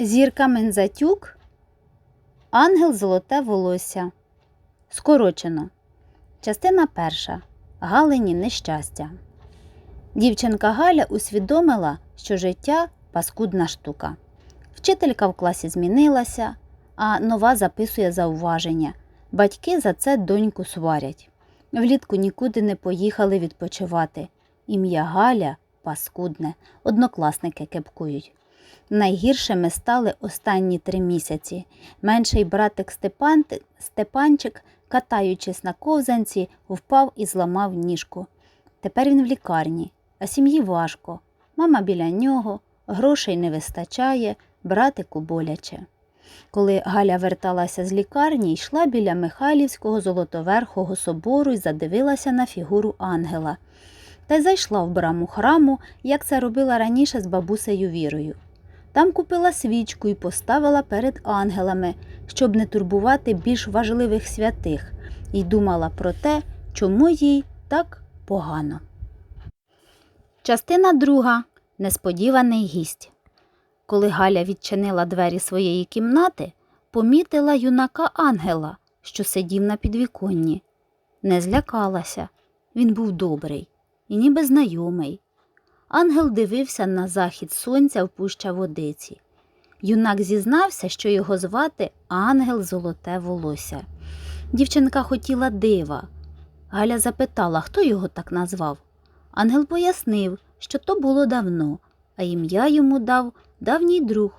Зірка Мензатюк, Ангел Золоте волосся. Скорочено. Частина перша. Галині нещастя. Дівчинка Галя усвідомила, що життя паскудна штука. Вчителька в класі змінилася, а нова записує зауваження. Батьки за це доньку сварять. Влітку нікуди не поїхали відпочивати. Ім'я Галя паскудне, однокласники кепкують. Найгіршими стали останні три місяці. Менший братик Степан, Степанчик, катаючись на ковзанці, впав і зламав ніжку. Тепер він в лікарні, а сім'ї важко. Мама біля нього, грошей не вистачає, братику боляче. Коли Галя верталася з лікарні, йшла біля Михайлівського золотоверхого собору і задивилася на фігуру ангела. Та й зайшла в браму храму, як це робила раніше з бабусею Вірою. Там купила свічку і поставила перед ангелами, щоб не турбувати більш важливих святих, і думала про те, чому їй так погано. Частина друга. Несподіваний гість. Коли Галя відчинила двері своєї кімнати, помітила юнака ангела, що сидів на підвіконні. Не злякалася. Він був добрий і ніби знайомий. Ангел дивився на захід сонця в пуща водиці. Юнак зізнався, що його звати Ангел Золоте волосся. Дівчинка хотіла дива. Галя запитала, хто його так назвав. Ангел пояснив, що то було давно, а ім'я йому дав давній друг,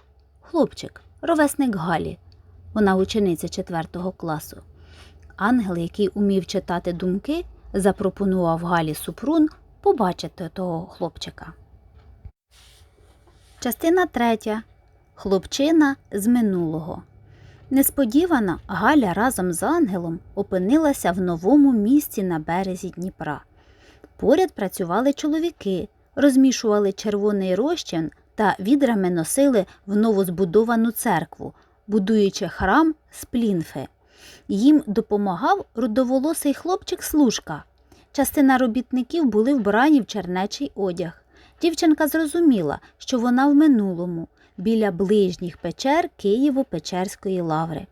хлопчик, ровесник Галі. Вона учениця четвертого класу. Ангел, який умів читати думки, запропонував Галі Супрун побачити того хлопчика. Частина третя. Хлопчина з минулого. Несподівано Галя разом з ангелом опинилася в новому місці на березі Дніпра. Поряд працювали чоловіки, розмішували червоний розчин та відрами носили в новозбудовану церкву, будуючи храм з плінфи. Їм допомагав рудоволосий хлопчик служка. Частина робітників були вбрані в чернечий одяг. Дівчинка зрозуміла, що вона в минулому, біля ближніх печер Києво-Печерської лаври,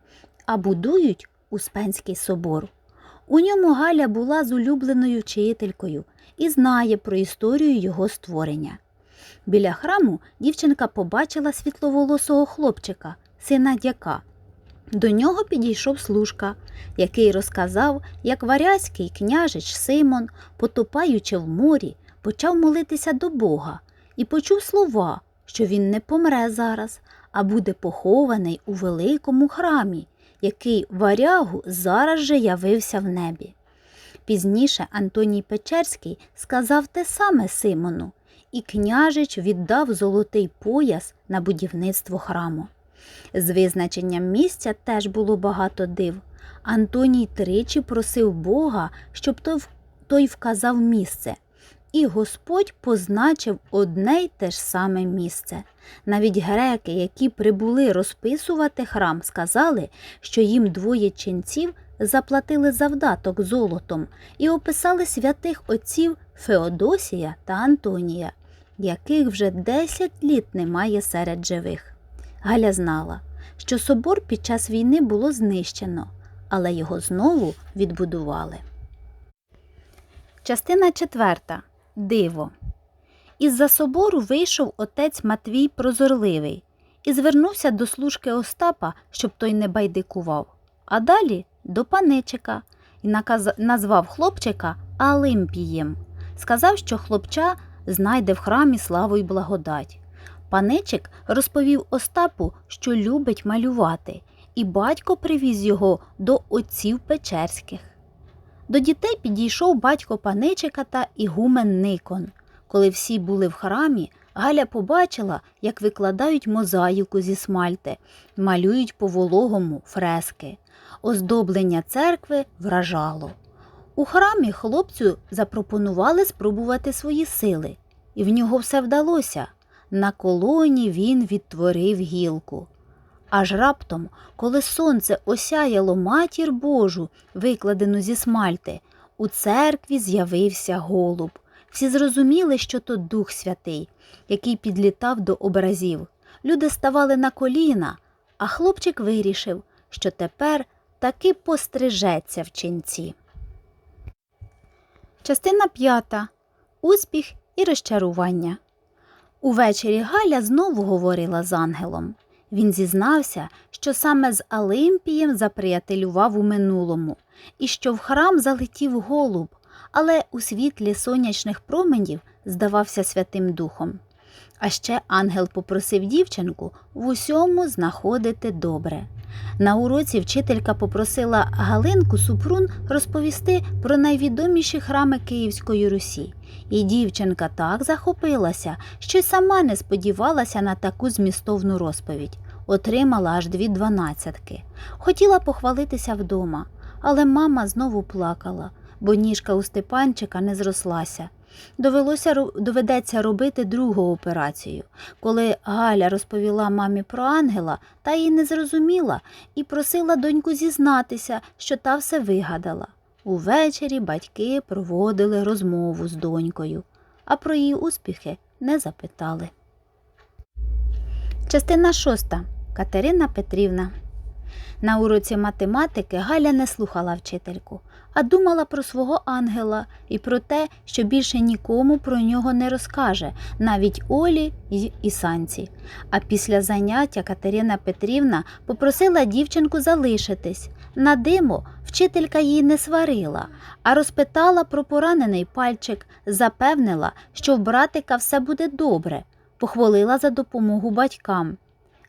а будують Успенський собор. У ньому Галя була з улюбленою вчителькою і знає про історію його створення. Біля храму дівчинка побачила світловолосого хлопчика, сина дяка. До нього підійшов служка, який розказав, як варязький княжич Симон, потопаючи в морі, почав молитися до Бога і почув слова, що він не помре зараз, а буде похований у великому храмі, який варягу зараз же явився в небі. Пізніше Антоній Печерський сказав те саме Симону, і княжич віддав золотий пояс на будівництво храму. З визначенням місця теж було багато див. Антоній тричі просив Бога, щоб той, вказав місце. І Господь позначив одне й те ж саме місце. Навіть греки, які прибули розписувати храм, сказали, що їм двоє ченців заплатили завдаток золотом і описали святих отців Феодосія та Антонія, яких вже 10 літ немає серед живих. Галя знала, що собор під час війни було знищено, але його знову відбудували. Частина четверта. Диво. Із-за собору вийшов отець Матвій Прозорливий і звернувся до служки Остапа, щоб той не байдикував, а далі до паничика і наказ... назвав хлопчика Алимпієм. Сказав, що хлопча знайде в храмі славу й благодать. Паничик розповів Остапу, що любить малювати, і батько привіз його до отців Печерських. До дітей підійшов батько паничика та ігумен Никон. Коли всі були в храмі, Галя побачила, як викладають мозаїку зі смальти, малюють по вологому фрески. Оздоблення церкви вражало. У храмі хлопцю запропонували спробувати свої сили, і в нього все вдалося. На колоні він відтворив гілку. Аж раптом, коли сонце осяяло матір Божу, викладену зі смальти, у церкві з'явився голуб. Всі зрозуміли, що то Дух Святий, який підлітав до образів. люди ставали на коліна, а хлопчик вирішив, що тепер таки пострижеться в ченці. Частина п'ята. Успіх і розчарування. Увечері Галя знову говорила з ангелом. Він зізнався, що саме з Олимпієм заприятелював у минулому, і що в храм залетів голуб, але у світлі сонячних променів здавався Святим Духом. А ще ангел попросив дівчинку в усьому знаходити добре. На уроці вчителька попросила Галинку Супрун розповісти про найвідоміші храми Київської Русі. І дівчинка так захопилася, що й сама не сподівалася на таку змістовну розповідь. Отримала аж дві дванадцятки. Хотіла похвалитися вдома, але мама знову плакала, бо ніжка у Степанчика не зрослася. Довелося доведеться робити другу операцію. Коли Галя розповіла мамі про ангела, та її не зрозуміла і просила доньку зізнатися, що та все вигадала. Увечері батьки проводили розмову з донькою, а про її успіхи не запитали. Частина шоста. Катерина Петрівна. На уроці математики Галя не слухала вчительку, а думала про свого ангела і про те, що більше нікому про нього не розкаже, навіть Олі і Санці. А після заняття Катерина Петрівна попросила дівчинку залишитись. На димо вчителька її не сварила, а розпитала про поранений пальчик, запевнила, що в братика все буде добре, похвалила за допомогу батькам.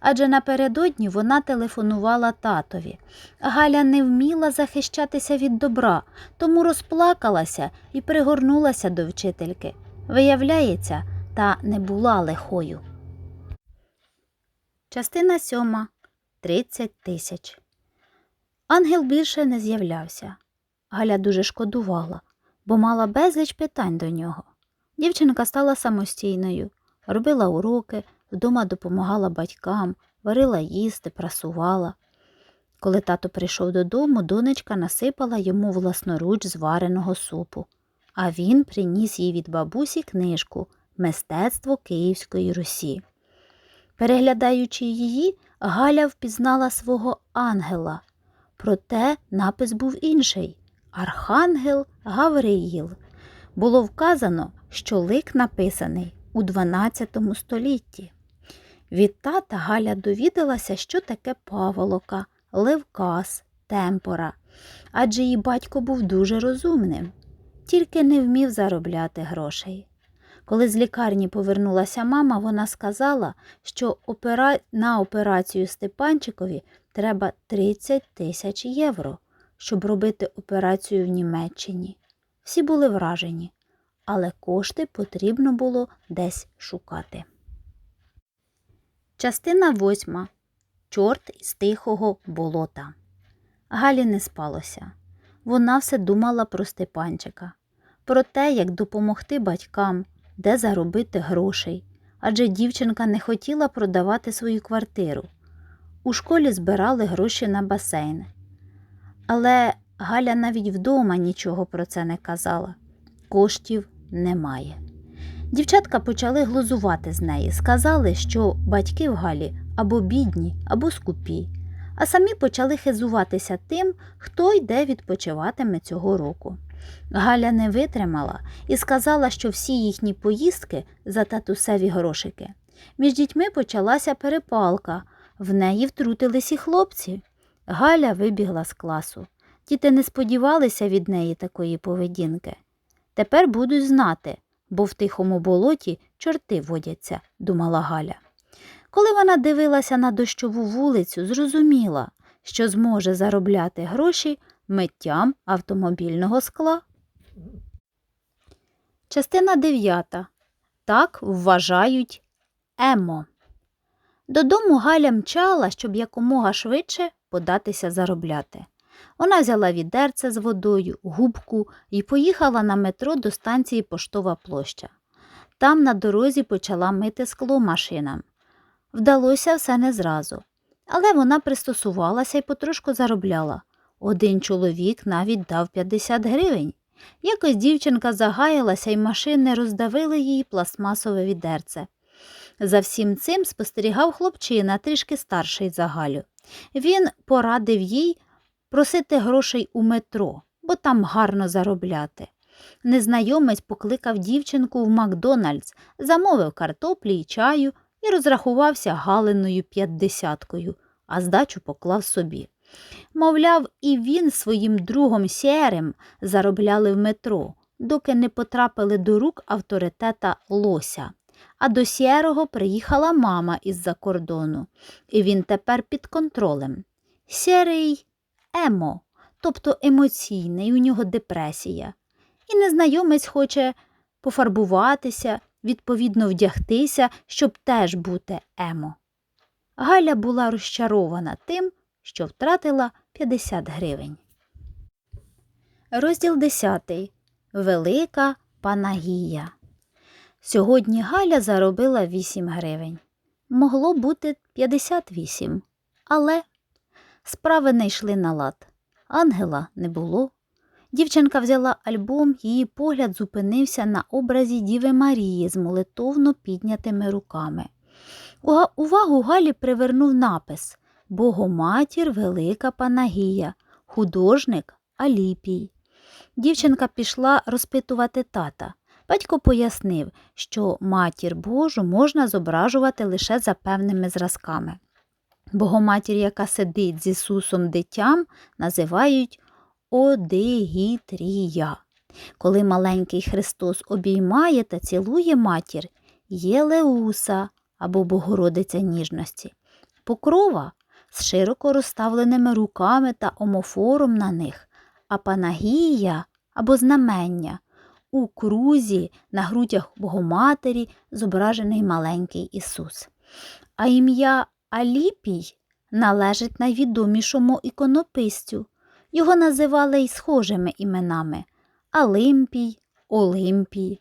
Адже напередодні вона телефонувала татові. Галя не вміла захищатися від добра, тому розплакалася і пригорнулася до вчительки. Виявляється, та не була лихою. Частина сьома. 30 тисяч. Ангел більше не з'являвся. Галя дуже шкодувала, бо мала безліч питань до нього. Дівчинка стала самостійною, робила уроки, вдома допомагала батькам, варила їсти, прасувала. Коли тато прийшов додому, донечка насипала йому власноруч звареного супу, а він приніс їй від бабусі книжку Мистецтво Київської Русі. Переглядаючи її, Галя впізнала свого ангела. Проте напис був інший Архангел Гавриїл. Було вказано, що лик написаний у 12 столітті. Від тата Галя довідалася, що таке паволока, левкас, темпора, адже її батько був дуже розумним, тільки не вмів заробляти грошей. Коли з лікарні повернулася мама, вона сказала, що опера... на операцію Степанчикові треба 30 тисяч євро, щоб робити операцію в Німеччині. Всі були вражені, але кошти потрібно було десь шукати. Частина восьма. Чорт із тихого болота. Галі не спалося. Вона все думала про Степанчика, про те, як допомогти батькам, де заробити грошей, адже дівчинка не хотіла продавати свою квартиру. У школі збирали гроші на басейн. Але Галя навіть вдома нічого про це не казала. Коштів немає. Дівчатка почали глузувати з неї, сказали, що батьки в Галі або бідні, або скупі, а самі почали хизуватися тим, хто й де відпочиватиме цього року. Галя не витримала і сказала, що всі їхні поїздки за татусеві грошики. Між дітьми почалася перепалка, в неї втрутились і хлопці. Галя вибігла з класу. Діти не сподівалися від неї такої поведінки. Тепер будуть знати, бо в тихому болоті чорти водяться, думала Галя. Коли вона дивилася на дощову вулицю, зрозуміла, що зможе заробляти гроші миттям автомобільного скла. Частина 9. Так вважають Емо. Додому Галя мчала, щоб якомога швидше податися заробляти. Вона взяла відерце з водою, губку і поїхала на метро до станції Поштова площа. Там на дорозі почала мити скло машинам. Вдалося все не зразу, але вона пристосувалася і потрошку заробляла. Один чоловік навіть дав 50 гривень. Якось дівчинка загаялася і машини роздавили її пластмасове відерце. За всім цим спостерігав хлопчина, трішки старший за Галю. Він порадив їй просити грошей у метро, бо там гарно заробляти. Незнайомець покликав дівчинку в Макдональдс, замовив картоплі й чаю і розрахувався Галиною п'ятдесяткою, а здачу поклав собі. Мовляв, і він своїм другом Сєрем заробляли в метро, доки не потрапили до рук авторитета Лося. А до Сєрого приїхала мама із-за кордону, і він тепер під контролем. Сєрий емо, тобто емоційний, у нього депресія. І незнайомець хоче пофарбуватися, відповідно вдягтися, щоб теж бути емо. Галя була розчарована тим, що втратила 50 гривень. Розділ 10. Велика Панагія. Сьогодні Галя заробила 8 гривень. Могло бути 58, але справи не йшли на лад. Ангела не було. Дівчинка взяла альбом, її погляд зупинився на образі Діви Марії з молитовно піднятими руками. Увагу Галі привернув напис Богоматір Велика Панагія, художник Аліпій. Дівчинка пішла розпитувати тата. Батько пояснив, що матір Божу можна зображувати лише за певними зразками. Богоматір, яка сидить з Ісусом дитям, називають Одигітрія. Коли маленький Христос обіймає та цілує матір, є Леуса або Богородиця ніжності. Покрова з широко розставленими руками та омофором на них, а Панагія або знамення у крузі на грудях Богоматері зображений маленький Ісус. А ім'я Аліпій належить найвідомішому іконописцю. Його називали й схожими іменами Алимпій, Олимпій.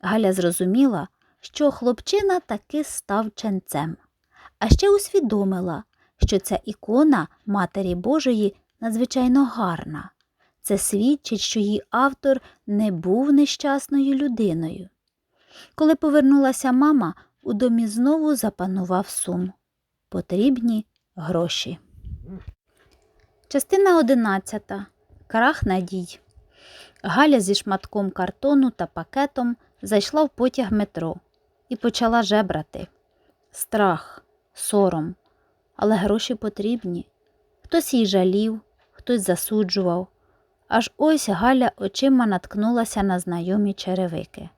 Галя зрозуміла, що хлопчина таки став ченцем, а ще усвідомила, що ця ікона Матері Божої надзвичайно гарна. Це свідчить, що її автор не був нещасною людиною. Коли повернулася мама, у домі знову запанував сум. Потрібні гроші. Частина 11. Крах надій. Галя зі шматком картону та пакетом зайшла в потяг метро і почала жебрати. Страх, сором, але гроші потрібні. Хтось їй жалів, хтось засуджував. Аж ось Галя очима наткнулася на знайомі черевики.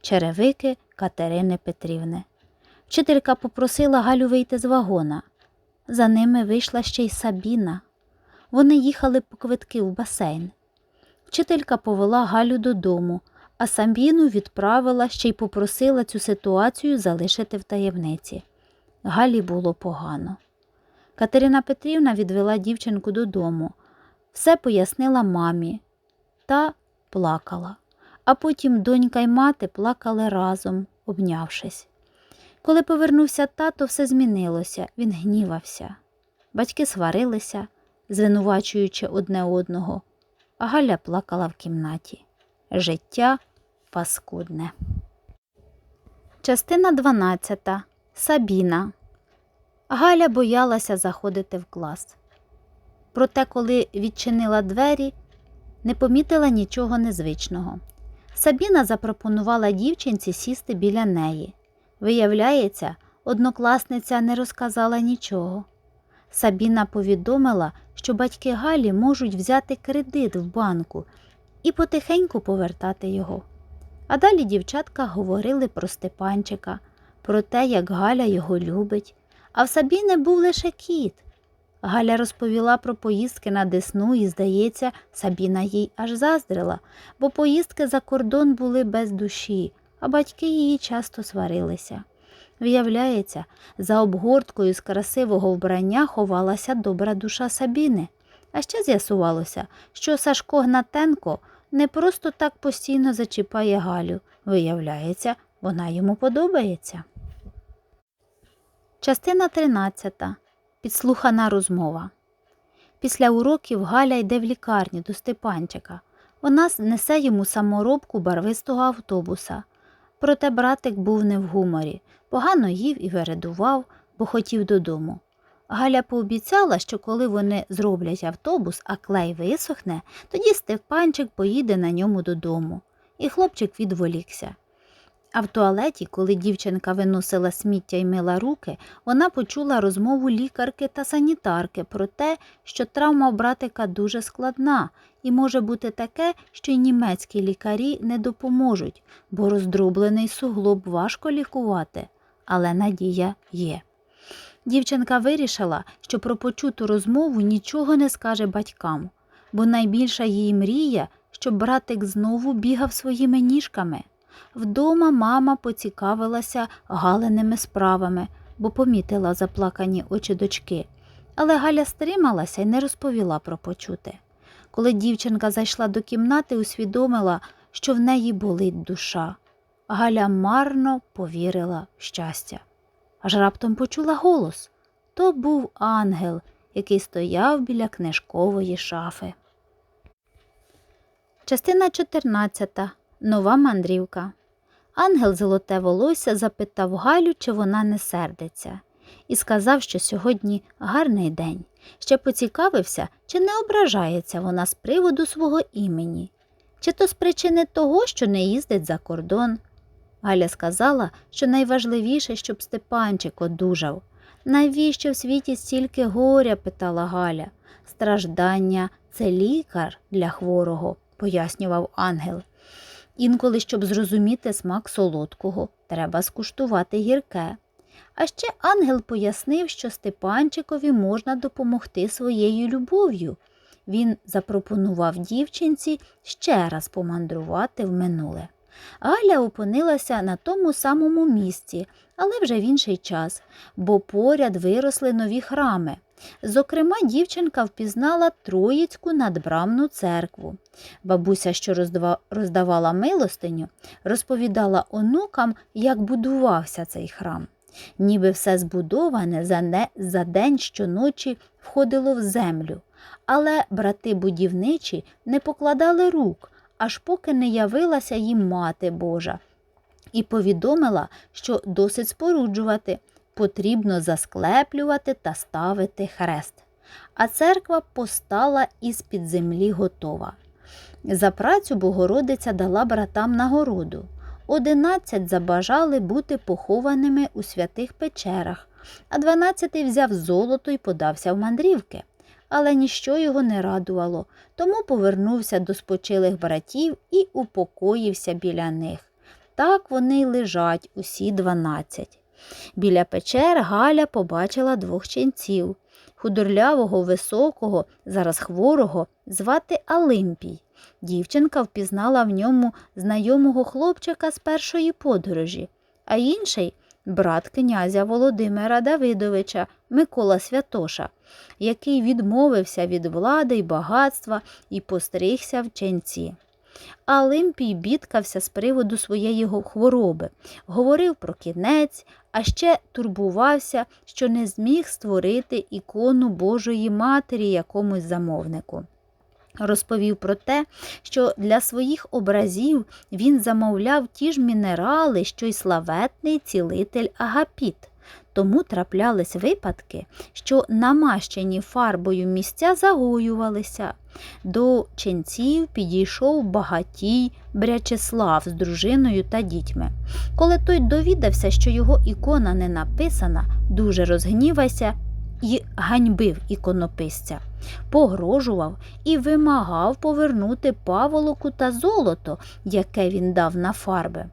Черевики Катерини Петрівни. Вчителька попросила Галю вийти з вагона. За ними вийшла ще й Сабіна. Вони їхали по квитки в басейн. Вчителька повела Галю додому, а Сабіну відправила ще й попросила цю ситуацію залишити в таємниці. Галі було погано. Катерина Петрівна відвела дівчинку додому, все пояснила мамі та плакала. А потім донька й мати плакали разом, обнявшись. Коли повернувся тато, все змінилося, він гнівався. Батьки сварилися, звинувачуючи одне одного, а Галя плакала в кімнаті. Життя паскудне. Частина 12. Сабіна. Галя боялася заходити в клас. Проте, коли відчинила двері, не помітила нічого незвичного. Сабіна запропонувала дівчинці сісти біля неї. Виявляється, однокласниця не розказала нічого. Сабіна повідомила, що батьки Галі можуть взяти кредит в банку і потихеньку повертати його. А далі дівчатка говорили про Степанчика, про те, як Галя його любить. А в Сабіни був лише кіт. Галя розповіла про поїздки на Десну і, здається, Сабіна їй аж заздрила, бо поїздки за кордон були без душі, а батьки її часто сварилися. Виявляється, за обгорткою з красивого вбрання ховалася добра душа Сабіни. А ще з'ясувалося, що Сашко Гнатенко не просто так постійно зачіпає Галю. Виявляється, вона йому подобається. Частина 13. Підслухана розмова. Після уроків Галя йде в лікарню до Степанчика. Вона несе йому саморобку барвистого автобуса. Проте братик був не в гуморі, Погано їв і вередував, бо хотів додому. Галя пообіцяла, що коли вони зроблять автобус, а клей висохне, тоді Степанчик поїде на ньому додому. І хлопчик відволікся. А в туалеті, коли дівчинка виносила сміття й мила руки, вона почула розмову лікарки та санітарки про те, що травма братика дуже складна, і може бути таке, що й німецькі лікарі не допоможуть, бо роздроблений суглоб важко лікувати, але надія є. Дівчинка вирішила, що про почуту розмову нічого не скаже батькам, бо найбільша її мрія, щоб братик знову бігав своїми ніжками. Вдома мама поцікавилася галеними справами, бо помітила заплакані очі дочки. Але Галя стрималася і не розповіла про почуте. Коли дівчинка зайшла до кімнати, усвідомила, що в неї болить душа. Галя марно повірила в щастя. Аж раптом почула голос. То був ангел, який стояв біля книжкової шафи. Частина 14. Нова мандрівка. Ангел золоте волосся запитав Галю, чи вона не сердиться, і сказав, що сьогодні гарний день. Ще поцікавився, чи не ображається вона з приводу свого імені, чи то з причини того, що не їздить за кордон. Галя сказала, що найважливіше, щоб Степанчик одужав. Навіщо в світі стільки горя? питала Галя. Страждання це лікар для хворого, пояснював ангел. Інколи, щоб зрозуміти смак солодкого, треба скуштувати гірке. А ще ангел пояснив, що Степанчикові можна допомогти своєю любов'ю. Він запропонував дівчинці ще раз помандрувати в минуле. Галя опинилася на тому самому місці, але вже в інший час, бо поряд виросли нові храми. Зокрема, дівчинка впізнала Троїцьку надбрамну церкву. Бабуся, що роздавала милостиню, розповідала онукам, як будувався цей храм. Ніби все збудоване за, не, за день щоночі входило в землю. Але брати будівничі не покладали рук, аж поки не явилася їм мати Божа, і повідомила, що досить споруджувати, потрібно засклеплювати та ставити хрест. А церква постала із під землі готова. За працю Богородиця дала братам нагороду. Одинадцять забажали бути похованими у святих печерах, а дванадцятий взяв золото і подався в мандрівки. Але ніщо його не радувало, тому повернувся до спочилих братів і упокоївся біля них. Так вони й лежать усі дванадцять. Біля печер Галя побачила двох ченців худорлявого, високого, зараз хворого, звати Алимпій. Дівчинка впізнала в ньому знайомого хлопчика з першої подорожі, а інший брат князя Володимира Давидовича Микола Святоша, який відмовився від влади й багатства і постригся в ченці. Олимпій бідкався з приводу своєї хвороби, говорив про кінець, а ще турбувався, що не зміг створити ікону Божої Матері якомусь замовнику. Розповів про те, що для своїх образів він замовляв ті ж мінерали, що й славетний цілитель Агапіт. Тому траплялись випадки, що намащені фарбою місця загоювалися. До ченців підійшов багатій Брячеслав з дружиною та дітьми. Коли той довідався, що його ікона не написана, дуже розгнівався і ганьбив іконописця, погрожував і вимагав повернути паволоку та золото, яке він дав на фарби.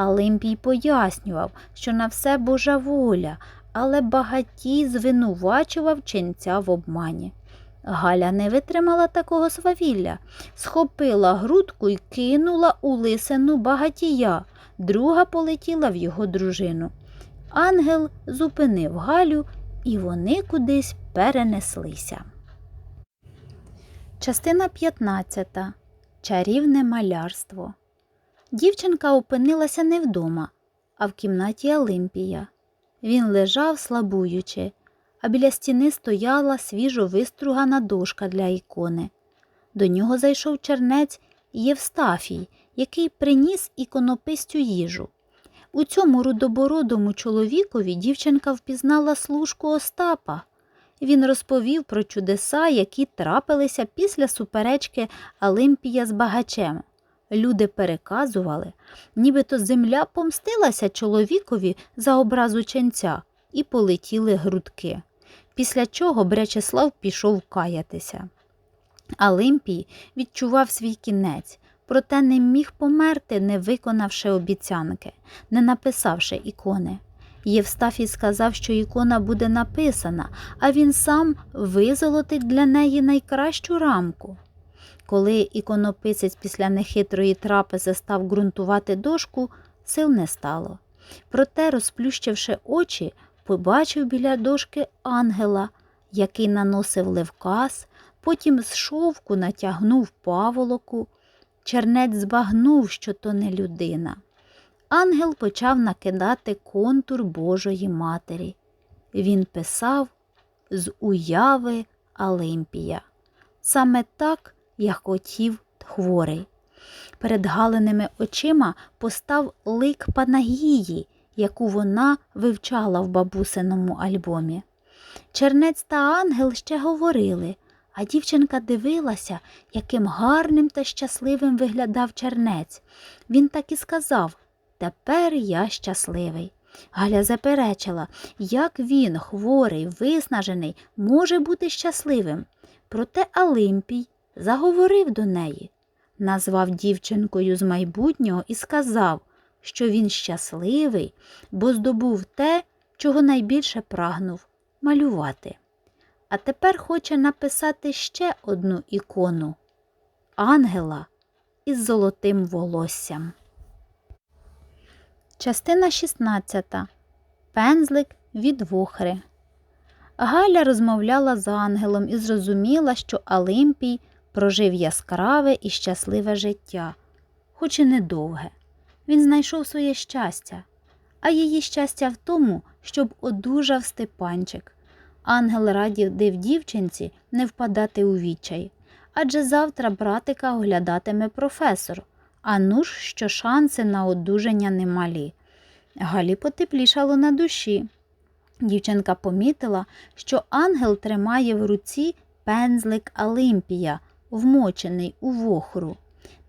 Алимпій пояснював, що на все Божа воля, але багатій звинувачував ченця в обмані. Галя не витримала такого свавілля, схопила грудку і кинула у лисину багатія, друга полетіла в його дружину. Ангел зупинив Галю, і вони кудись перенеслися. Частина 15. Чарівне малярство. Дівчинка опинилася не вдома, а в кімнаті Олимпія. Він лежав, слабуючи, а біля стіни стояла свіжо вистругана дошка для ікони. До нього зайшов чернець Євстафій, який приніс іконописцю їжу. У цьому рудобородому чоловікові дівчинка впізнала служку Остапа. Він розповів про чудеса, які трапилися після суперечки Олимпія з багачем. Люди переказували, нібито земля помстилася чоловікові за образу ченця, і полетіли грудки. Після чого Брячеслав пішов каятися. Олимпій відчував свій кінець, проте не міг померти, не виконавши обіцянки, не написавши ікони. Євстафій сказав, що ікона буде написана, а він сам визолотить для неї найкращу рамку. Коли іконописець після нехитрої трапези став ґрунтувати дошку, сил не стало. Проте, розплющивши очі, побачив біля дошки ангела, який наносив левкас, потім з шовку натягнув паволоку. Чернець збагнув, що то не людина. Ангел почав накидати контур Божої Матері. Він писав з уяви Олимпія. Саме так, як хотів хворий. Перед галеними очима постав лик Панагії, яку вона вивчала в бабусиному альбомі. Чернець та ангел ще говорили, а дівчинка дивилася, яким гарним та щасливим виглядав чернець. Він так і сказав Тепер я щасливий. Галя заперечила, як він, хворий, виснажений, може бути щасливим. Проте Олимпій заговорив до неї, назвав дівчинкою з майбутнього і сказав, що він щасливий, бо здобув те, чого найбільше прагнув малювати. А тепер хоче написати ще одну ікону ангела із золотим волоссям. Частина 16. Пензлик від вохри. Галя розмовляла з ангелом і зрозуміла, що Олимпій прожив яскраве і щасливе життя, хоч і недовге. Він знайшов своє щастя, а її щастя в тому, щоб одужав Степанчик. Ангел радів дівчинці не впадати у відчай, адже завтра братика оглядатиме професор, а ну ж, що шанси на одужання немалі. Галі потеплішало на душі. Дівчинка помітила, що ангел тримає в руці пензлик Олимпія, вмочений у вохру.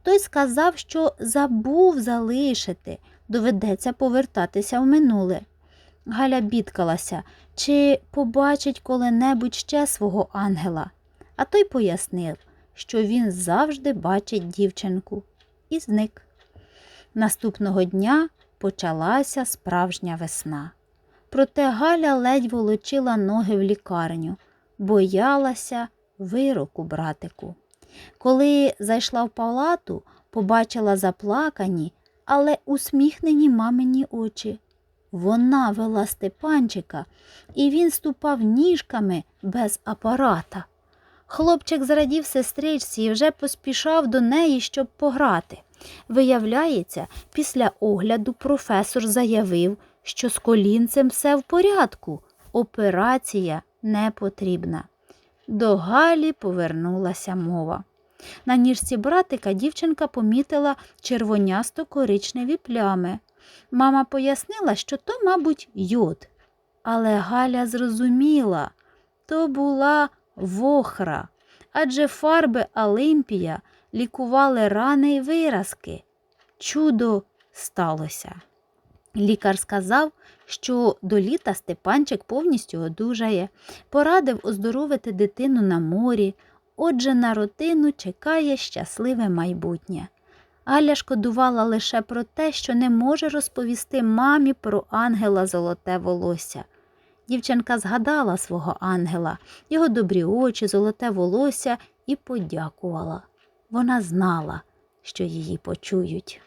Той сказав, що забув залишити, доведеться повертатися в минуле. Галя бідкалася, чи побачить коли-небудь ще свого ангела, а той пояснив, що він завжди бачить дівчинку, і зник. Наступного дня почалася справжня весна. Проте Галя ледь волочила ноги в лікарню, боялася вироку братику. Коли зайшла в палату, побачила заплакані, але усміхнені мамині очі. Вона вела Степанчика, і він ступав ніжками без апарата. Хлопчик зрадів сестричці і вже поспішав до неї, щоб пограти. Виявляється, після огляду професор заявив, що з колінцем все в порядку, операція не потрібна. До Галі повернулася мова. На ніжці братика дівчинка помітила червонясто коричневі плями. Мама пояснила, що то, мабуть, йод. Але Галя зрозуміла, то була вохра, адже фарби Олимпія лікували рани й виразки. Чудо сталося. Лікар сказав, що до літа Степанчик повністю одужає, порадив оздоровити дитину на морі, отже, на родину чекає щасливе майбутнє. Галя шкодувала лише про те, що не може розповісти мамі про ангела золоте волосся. Дівчинка згадала свого ангела, його добрі очі, золоте волосся і подякувала. Вона знала, що її почують.